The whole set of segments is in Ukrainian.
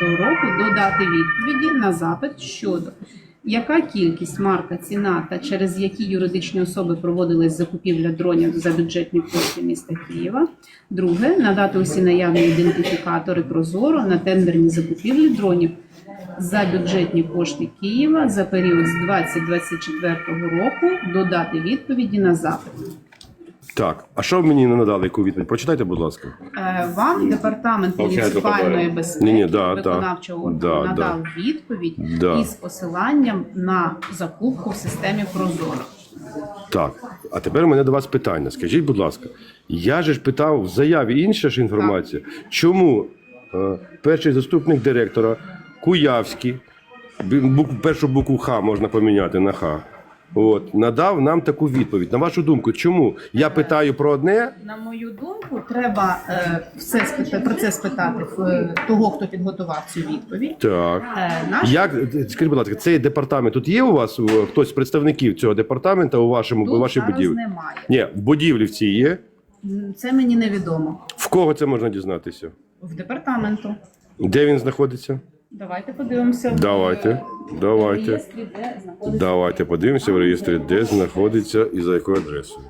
року додати відповіді на запит щодо яка кількість, марка, ціна та через які юридичні особи проводилась закупівля дронів за бюджетні кошти міста Києва. Друге надати усі наявні ідентифікатори Прозоро на тендерні закупівлі дронів за бюджетні кошти Києва за період з 2024 року. Додати відповіді на запит. Так, а що мені не надали яку відповідь? Прочитайте, будь ласка. Е, Вам департамент Мовчать муніципальної безпеки Ні-ні, да, виконавчого органу да, надав відповідь Да. із посиланням на закупку в системі Прозоро. Так, а тепер у мене до вас питання. Скажіть, будь ласка, я же ж питав в заяві інша ж інформація. Чому е, перший заступник директора Куявський, бі- бук- першу букву Х можна поміняти на Х, от, надав нам таку відповідь. На вашу думку, чому? Я питаю про одне, На мою думку, треба е, все спита- про це спитати в е, того, хто підготував цю відповідь. так. Е, наш Як скажіть, будь ласка, цей департамент тут є у вас хтось з представників цього департаменту у вашому у тут вашій зараз будівлі? немає. Ні, в будівлі в цій є. Це мені невідомо. В кого це можна дізнатися? В департаменту. Де він знаходиться? Давайте подивимося. в, Давайте, е, давайте. реєстрі, де знаходиться. Давайте подивимося в реєстрі, де знаходиться і за якою адресою.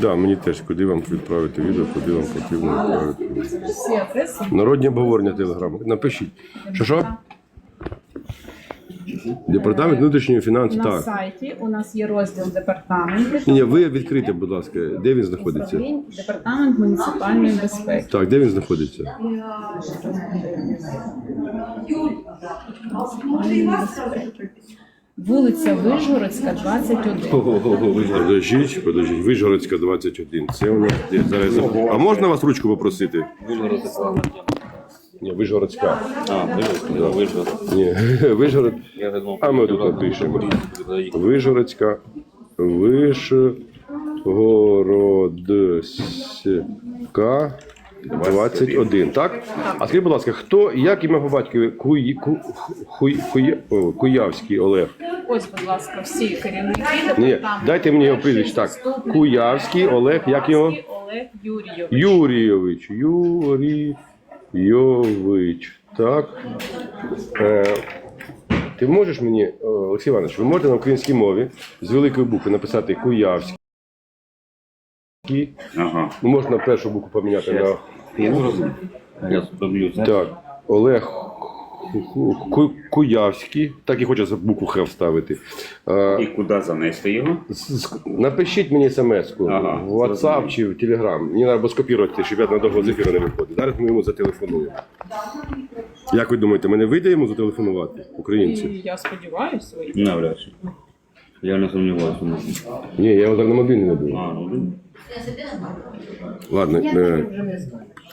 Да, мені теж куди вам відправити відео, куди вам потрібно відправити. Народні обговорення телеграму. Напишіть. Що що? Департамент внутрішньої фінансів. На Так. сайті у нас є розділ департаменту. Ні, ви відкрийте, будь ласка, де він знаходиться? Департамент муніципальної безпеки. Так, де він знаходиться? Вулиця Вижгородська, 21. Подождіть, подождіть. Вижгородська 21. Це у нас де? зараз. я- А можна вас ручку попросити? Ні, Вижгородська. А, вижу. Ні. Я думав, А ми тут напишемо. Вижгородська. Вишгородська 21, так? А скажіть, будь ласка, хто, як ім'я по батькові? Куй, ку, хуй, хуй, о, Куявський Олег. Ось, будь ласка, всі керівники Ні, департаменту. дайте мені його прізвище. Так, Заступник Куявський Олег, як його? Олег Юрійович. Юрійович. Юрійович. Так. Е, ти можеш мені, е, Олексій Іванович, ви можете на українській мові з великої букви написати Куявський. Ага. Ну, можна першу букву поміняти на Я зрозумів. Я зроблю. так. Олег Куявський. Так і хочеться букву Х вставити. Е, І куди занести його? Напишіть мені смс-ку Ага, в WhatsApp чи в Telegram. Мені треба скопірувати, щоб я надовго з ефіру не виходив. Зараз ми йому зателефонуємо. Як ви думаєте, мене вийде йому зателефонувати українців? Я сподіваюся. Навряд чи. Я не сумніваюся. Ні, я його зараз на мобільний не буду. А, ну, Ладно, е,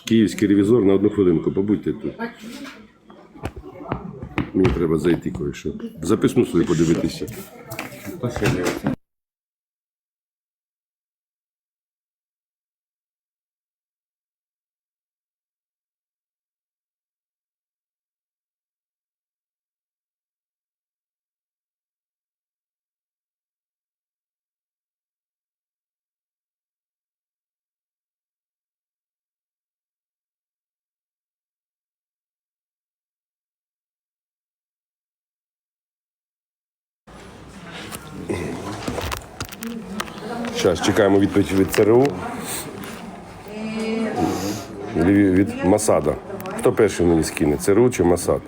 київський ревізор на одну хвилинку, побудьте тут. Мені треба зайти кое-що. Записну свою подивитися. Зараз чекаємо відповідь від ЦРУ. Від, від Масада. Хто перший мені скине? ЦРУ чи Масад?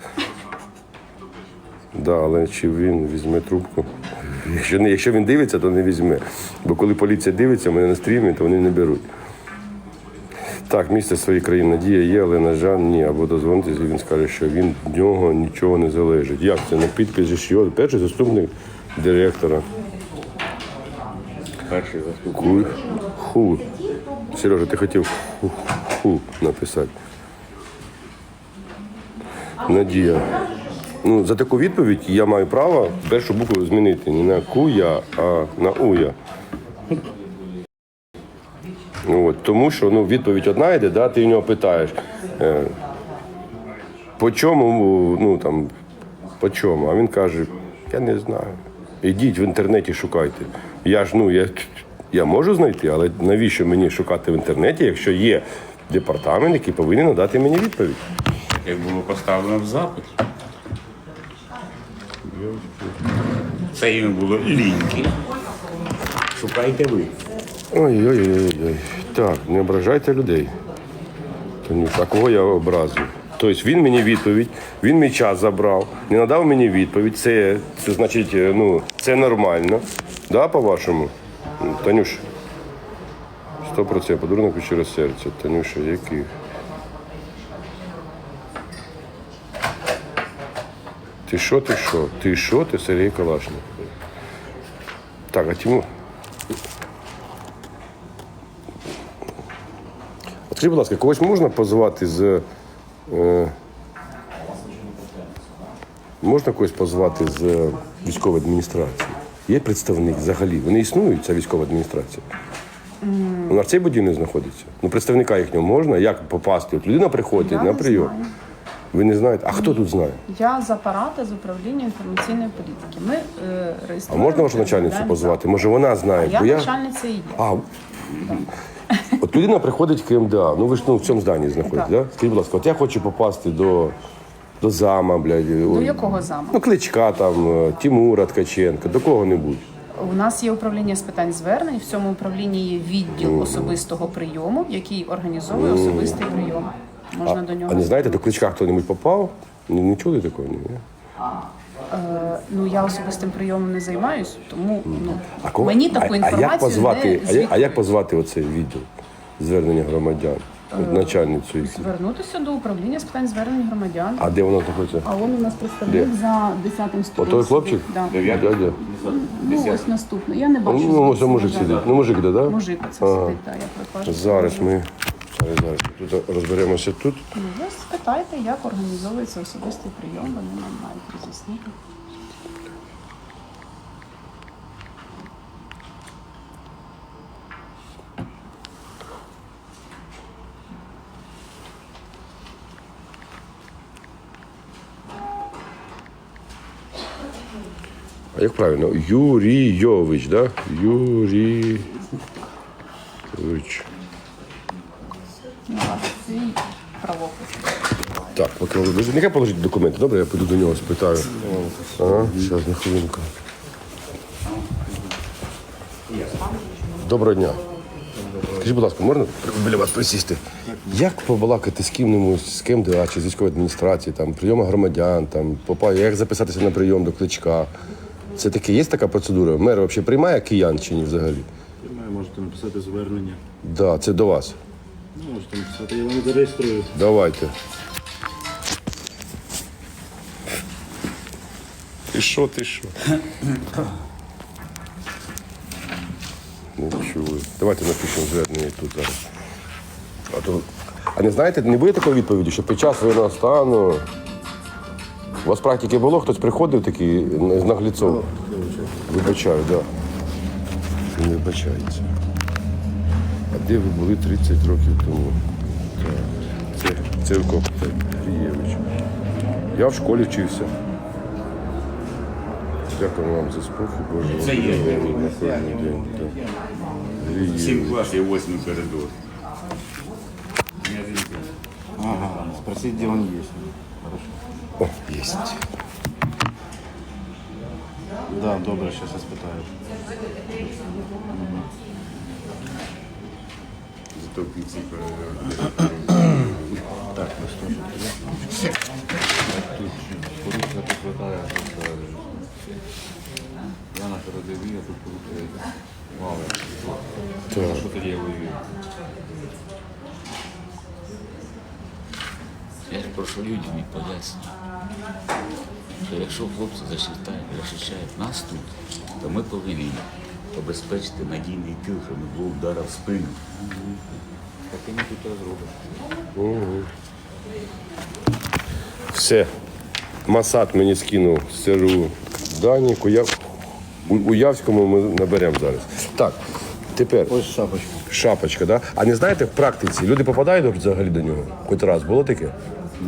Да, але чи він візьме трубку? Якщо, не, якщо він дивиться, то не візьме. Бо коли поліція дивиться, мене на стрімі, то вони не беруть. Так, місце своєї країни надія є, але, на жаль, ні. Або дозвонитися, він скаже, що він в нього нічого не залежить. Як це? На підпис що? Перший заступник директора. Перший заступник. Хуй. Ху. Сережа, ти хотів ху, ху написати. Надія. Ну, за таку відповідь я маю право першу букву змінити. Не на куя, а на уя. От, тому що ну, відповідь одна йде, да, ти в нього питаєш. Е, по чому, ну там, по чому? А він каже, я не знаю. Ідіть в інтернеті шукайте. Я ж ну я, я можу знайти, але навіщо мені шукати в інтернеті, якщо є департамент, який повинен надати мені відповідь? Як було поставлено в запит. Це ім'я було ліньки. Шукайте ви. Ой-ой-ой. Так, не ображайте людей. А кого я образив? Тобто він мені відповідь, він мій час забрав, не надав мені відповідь. Це, це значить, е, ну, це нормально. Да, по-вашому? Танюш. 100% подарунок щирого серця. Танюша, який? Ти що, ти що? Ти що, ти Сергій Калашник? Так, а Тимур. Скажіть, будь ласка, когось можна позвати з. Е, можна когось позвати з військової адміністрації? Є представник взагалі? Вони існують, ця військова адміністрація? Вона в цій будівлі знаходиться. Ну, представника їхнього можна, як попасти? От людина приходить Я на не прийом. знаю. Ви не знаєте? А хто тут знає? Я з апарата з управління інформаційної політики. Ми е, А реєструємо. можна вашу начальницю позвати? Може, вона знає? запит. Бо Я начальниця є. А, от людина приходить в КМДА, ну ви ж ну, в цьому зданні знаходитесь, Так. да? Скажіть, будь ласка, от я хочу попасти до, до зама, блядь. До якого заму? Ну, Кличка там, е, Тимура Ткаченка, до кого-небудь. У нас є управління з питань звернень. В цьому управлінні є відділ особистого прийому, який організовує особистий прийом. Можна до нього. А не знаєте, до кличка хто-небудь попав? Не, не чули такого? Ні? ні? Е, Ну я особистим прийомом не займаюсь, тому ну А кого- мені таку а, інформацію а як позвати, не а, як, а як позвати оцей відділ звернення громадян? От начальницю звернутися до управління з питань звернень громадян. А де вона знаходиться? А он у нас представник Де? за 10 ступенем. Отой хлопчик? Да. Дядя? Ну, ось наступний. Я не бачу. Ну, звідси, може, мужик сидить. Ну, мужик, де, да? Мужик це Ага. сидить, так, я прикажу. Зараз ми зараз, зараз тут розберемося тут. Ну, ви спитайте, як організовується особистий прийом, вони нам мають роз'яснити. Як правильно? Юрійович, да? Юрійович. Так, поки ви нехай положіть документи, добре, я піду до нього спитаю. Ага, зараз на хвилинку. Доброго дня. Скажіть, будь ласка, можна біля вас присісти? Як побалакати з ким-небудь, з КМДА чи з військової адміністрації, там, прийома громадян, там, попа- як записатися на прийом до кличка? Це таке, є така процедура? Мер взагалі приймає киян чи ні взагалі? Приймаю, можете написати звернення. Так, да, це до вас. Ну, Можете написати, я вам зареєструю. Давайте. Ти що, ти що? Ну, чули. Давайте напишемо звернення тут зараз. А, то... а не знаєте, не буде такої відповіді, що під час воєнного стану. У вас практики було, хтось приходив такий з нагліцом? Вибачаю, так. Да. Не вибачається. А де ви були 30 років тому? Це, це Коп Я в школі вчився. Дякую вам за спокій, Боже. Це є. на кожен день. Сім класів, восьмий коридор. Ага, спросить, где он есть. Хорошо. О, єсть. Да, добре, сейчас я спитаю. Зато в кінці коридору. Так, ну що ж. Порушення тут хватає, а тут е, я на передовій, а тут порушує мало. Так. Що тоді я воюю? Я ж людям і що якщо хлопці захищають, захищають нас тут, то ми повинні обезпечити надійний тил, щоб не було удара в спину. Так і ми тут зробимо. Все. Масад мені скинув з ЦРУ дані. Куяв... У Уявському ми наберемо зараз. Так, тепер Ось шапочка. шапочка, да? А не знаєте, в практиці люди попадають взагалі до нього? Хоч раз було таке?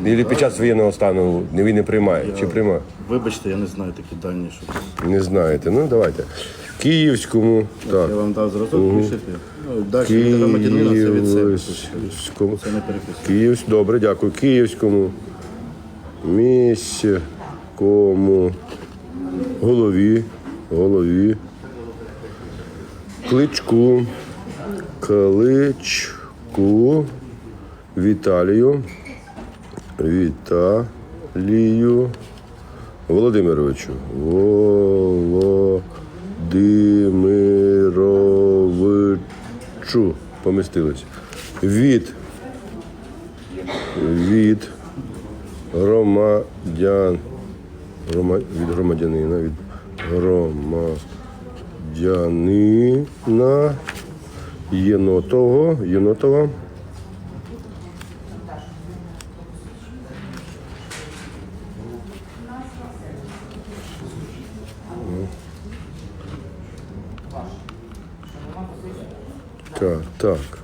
Ілі під час воєнного стану він не приймає? Чи приймає? Вибачте, я не знаю такі дані, що Не знаєте. Ну давайте. Київському. Так. я вам дав зразок, пишете. Ну, далі від громадянина це від себе. Київському. Це не переписує. Київ, добре, дякую. Київському міському голові, голові, кличку, кличку Віталію, Віталію Володимировичу. Володимировичу. Помістились. Від від громадян грома, від громадянина, від громадянина Єнотого, Єнотова. Так.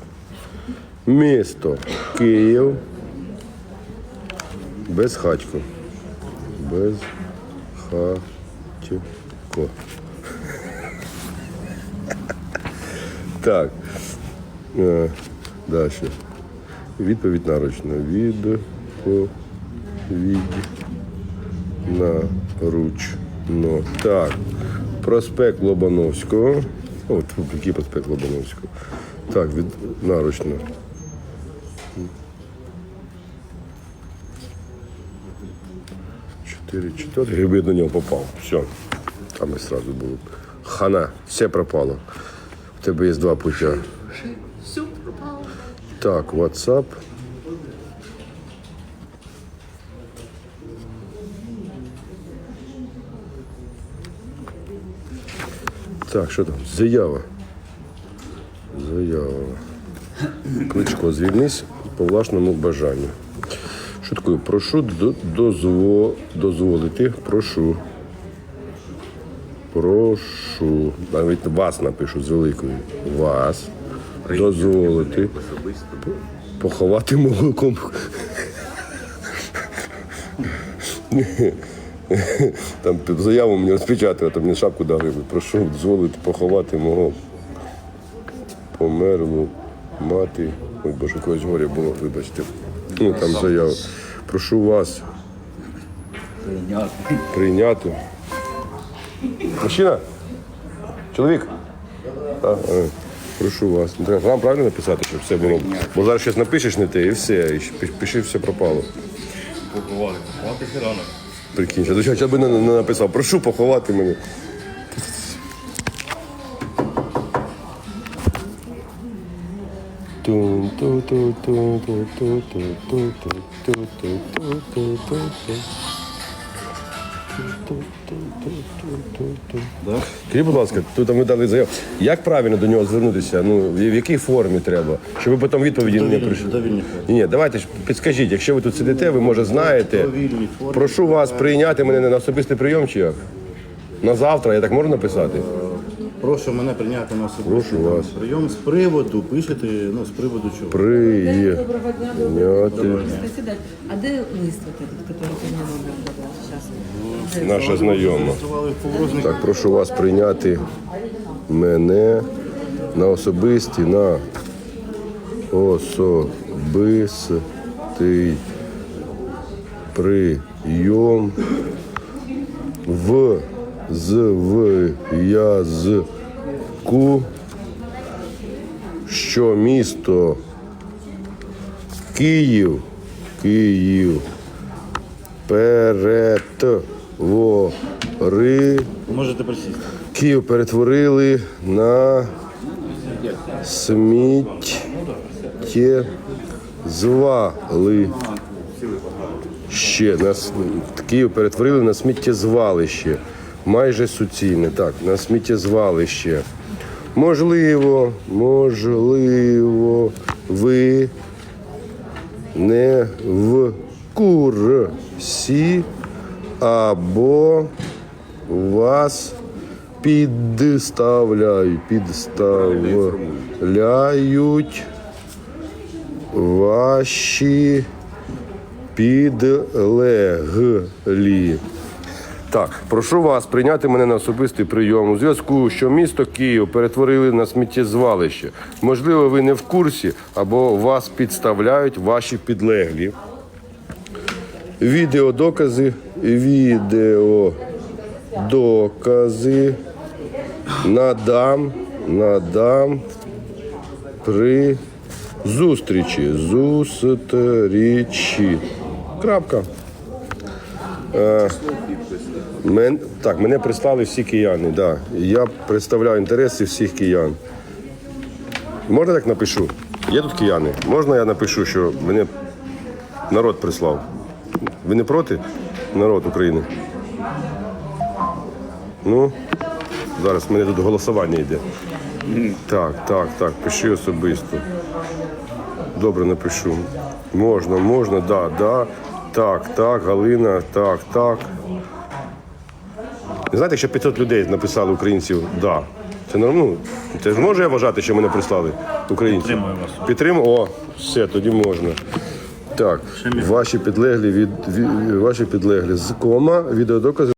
Місто Київ. Без хатько. Без хатько. Так. Е, Далі. Відповідь наручна. Відповідь наручно. Так. Проспект Лобановського. О, який проспект Лобановського. Так, від наручно. Чотири, чотири. Гриби до нього попав. Все. Там і одразу було. Хана, все пропало. У тебе є два путя. Все пропало. Так, WhatsApp. Так, що там? Заява. Кличко, звільнись по власному бажанню. Таке? Прошу дозво, дозволити. Прошу. Прошу. Навіть вас напишу з великою. Вас. Дозволити. Поховати мого ком. Там заяву мені розпечатали, там мені шапку дали. Прошу дозволити поховати мого померлу мати. Ой, боже, когось горя було, вибачте. Ну там заява. Прошу вас прийняти. Мужчина? Чоловік? А, прошу вас. Ну, вам правильно написати, щоб все було. Бо зараз щось напишеш не те і все, і пиш- пиши, все пропало. Поховали. Поховати рано. Прикинь, що до чого би не, не написав, прошу поховати мене. Скажіть, будь ласка, тут ми дали заяву. Як правильно до нього звернутися? Ну, в якій формі треба? Щоб ви потім відповіді не прийшли. довільні Ні, ні, давайте ж підскажіть, якщо ви тут сидите, ви може знаєте. Довільні форми. Прошу вас прийняти мене на особистий прийом чи як? На завтра, я так можу написати? Прошу мене прийняти на особистий Прошу там вас. прийом з приводу, пишете, ну, з приводу чого. Прийняти. Председатель, а де лист вот этот, который ты мне номер давал сейчас? Наша знайома. Зареєстрували в розних Так, прошу вас прийняти мене на особисті, на особистий прийом в зв'язку, що місто Київ, Київ перетвори Можете присісти. Київ перетворили на сміттє звали. Ще на с- Київ перетворили на сміттєзвалище. Майже суцільне. Так, на сміттєзвалище. Можливо, можливо, ви не в курсі або вас підставляють, підставляють ваші підлеглі. Так, прошу вас прийняти мене на особистий прийом у зв'язку, що місто Київ перетворили на сміттєзвалище. Можливо, ви не в курсі або вас підставляють ваші підлеглі. Відеодокази, відеодокази надам, надам при зустрічі. Зустрічі. Крапка. Мен, так, мене прислали всі кияни, да. Я представляю інтереси всіх киян. Можна так напишу? Є тут кияни. Можна я напишу, що мене народ прислав? Ви не проти? Народ України. Ну, зараз мене тут голосування йде. Так, так, так, пиши особисто. Добре, напишу. Можна, можна, да, да. Так, так, Галина, так, так. Знаєте, якщо 500 людей написали українців да. Це нормально. Це ж можу я вважати, що мене прислали українці? Підтримую вас. Підтримую? О, все, тоді можна. Так, ваші підлеглі від, від ваші підлеглі з кома відеодокази.